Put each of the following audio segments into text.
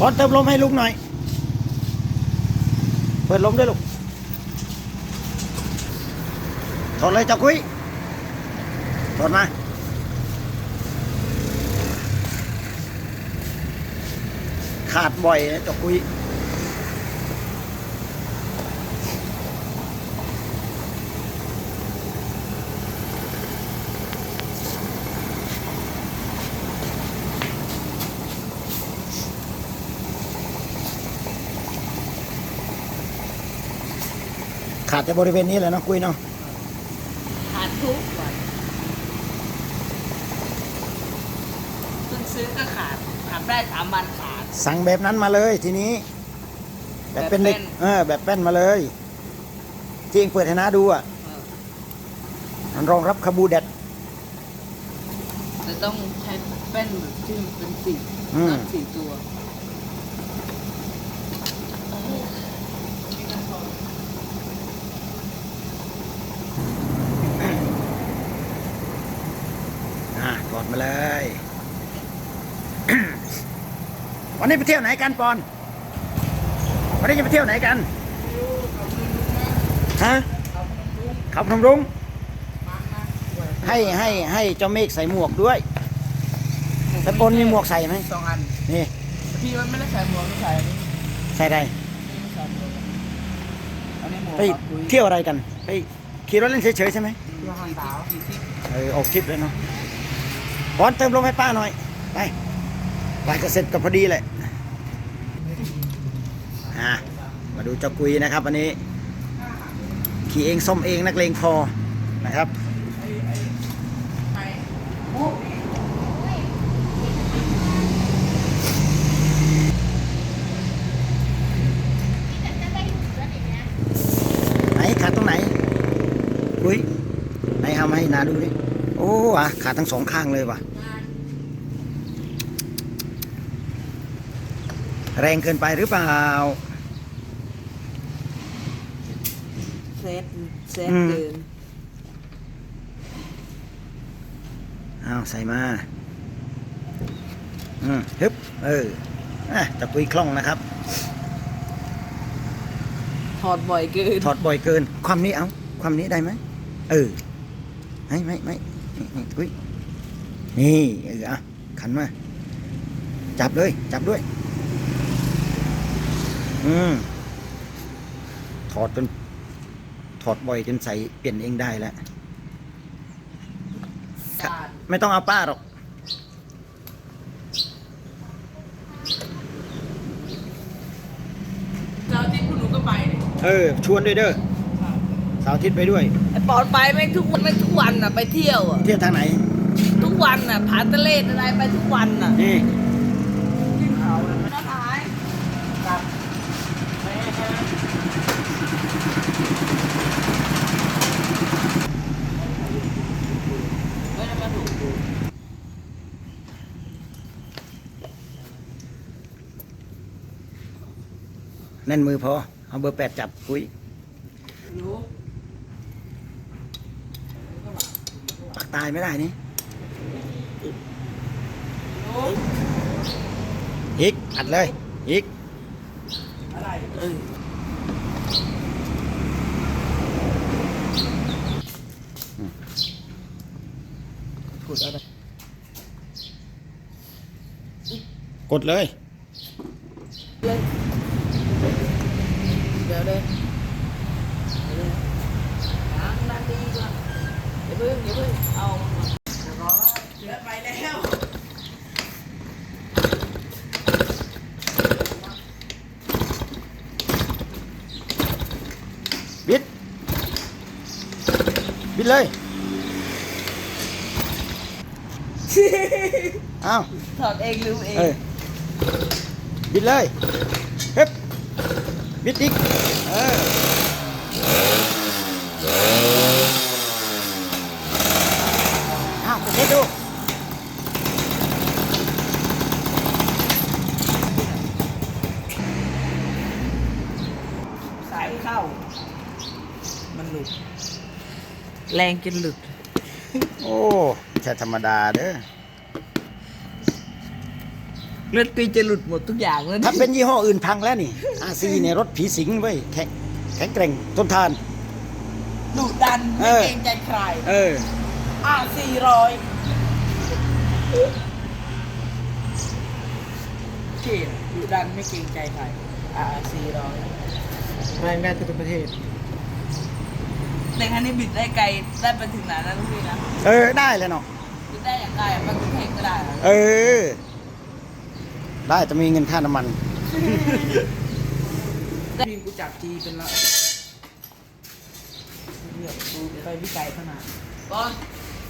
บอลเติมลมให้ลุงหน่อย เปิดลมด้วยลูกถอดเลยจ้ากุ้ยถอดมาขาดบ่อยนะจ้ากุ้ย ขาดแต่บริเวณนี้แหละเนาะกุ้ยเนาะขาดทุกวันเพิ่งซื้อก็ขาดขาดได้สามวันขาด สั่งแบบนั้นมาเลยทีนี้ แบบเป็นเหล็กแบบแป้น เออ แบบแป้นมาเลยที่เองเปิดให้น้าดูอะเออมันรองรับคาบูแดด จะต้องใช้แป้นแบบที่มันเป็นสี่อืมนับสี่ตัว อะกด มาเลย วันนี้ไปเที่ยวไหนกันปอน วันนี้จะไปเที่ยวไหนกันฮะเขาพนมรุ้งให้ให้ให้เจ้าเมฆใส่หมวกด้วยแต่ปนมีหมวกใส่ไหมสองอันนี่พี่มันไม่ได้ใส่หมวกไม่ใส่อันนี้ใส่ได้ไม่ใส่หมวกอันนี้หมวกไปปักปุ๋ยเที่ยวอะไรกันไปขี่รถเล่นเฉยๆใช่ไหมเที่ยวหางสาวกี่ทิศเออออกทริปเลยเนาะ บอลเติมลมให้ป้าหน่อย ไป ไปก็เสร็จก็พอดีเลยอะมาดูเจ้ากุยนะครับวันนี้ ขี่เองส้มเองนักเลงพอนะครับ ไหนขาดตรงไหนกุยไหนทำให้นาดูดิ โอ้อะขาดทั้งสองข้างเลยว่ะแรงเกินไปหรือเปล่าเซตเซตอืมเดินอ้าวใส่มาอืมฮึบเอออะจะกุยคล่องนะครับ ถอดบ่อยเกิน ถอดบ่อยเกิน ความนี้เอา ความนี้ได้ไหมเออ ไม่ไม่ไม่ นี่นี่กุยนี่เอออะขันมา จับเลย จับด้วย อืมถอดจนถอดบ่อยจนใส่เปลี่ยนเองได้แล้วสาดไม่ต้องเอาป้าหรอกเจ้าที่คุณหนูก็ไปเนี่ยเออ ชวนด้วยเด้อเสาร์อาทิตย์ไปด้วย ไอ้ปอนไปไม่ทุกวันไม่ทุกวันอะไปเที่ยวอะเที่ยวทางไหน ทุกวันอะผาทะเลอะไรไปทุกวันอะนี่ขึ้นเขาเลยน้าท้ายกลับไปฮะไม่ได้มาถูกดูแน่นมือพอ เอาเบอร์แปดจับคุย รู้ ปัก ตายไม่ได้นี่รู้อีกอัดเลยอีกอะไรเออพูดอะไรกดเลยเลย เดี๋ยวเลยเดี๋ยวเลยหางด้านดีก่อนอย่าเพิ่งอย่าเพิ่งเอามาเดี๋ยวไปแล้ว บิด บิดเลยอ้าวถอดเองลืมเองเออบิดเลยเฮ้บบิดอีกเอออ้าวไปเทสดูสายเข้า มันหลุด แรงจนหลุดโอ้ใช่ธรรมดาเด้อเลือดตีจะหลุดหมดทุกอย่างแล้วถ้าเป็นยี่ห้ออื่นพังแล้วนี่อาซีเนี่ยรถผีสิงเว้ยแข็งแข็งแกร่งทนทาน ดุดันเอไม่อเกรงใจใครเอออะสี่ร้อยเก่งดุดันไม่เกรงใจใครอะสี่ร้อยแรงได้ทุกประเทศ แต่คันนี้บิดได้ไกลได้ไปถึงไหนแล้วลูกพี่นะเออได้เลยเนาะบิดได้อย่างไกลมันกรุงเทพก็ได้นะเออ ได้จะมีเงินค่าน้ำมันพี่กูจับจีเป็นละเลือกกูไปวิจัยขนาดบอล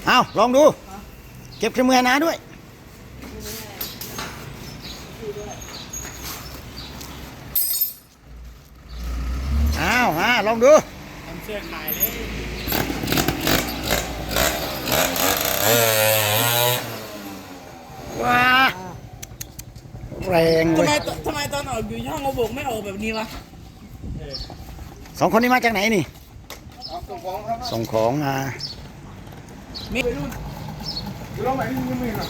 เอาลองดู เก็บเครื่องมือให้นาด้วย อ้าวอ่าลองดูทำ เสื้อขายเลยว้าแรงเว้ทำยไมตทำไมตอนออกอยู่ช่องโอโบกไม่ออกแบบนี้วะสองคนนี้มาจากไหนนี่เอาส่งของครับส่งของอ่ามีวัยรุ่น อยู่ตรงไหนนี่ยังไม่เห็นหรอ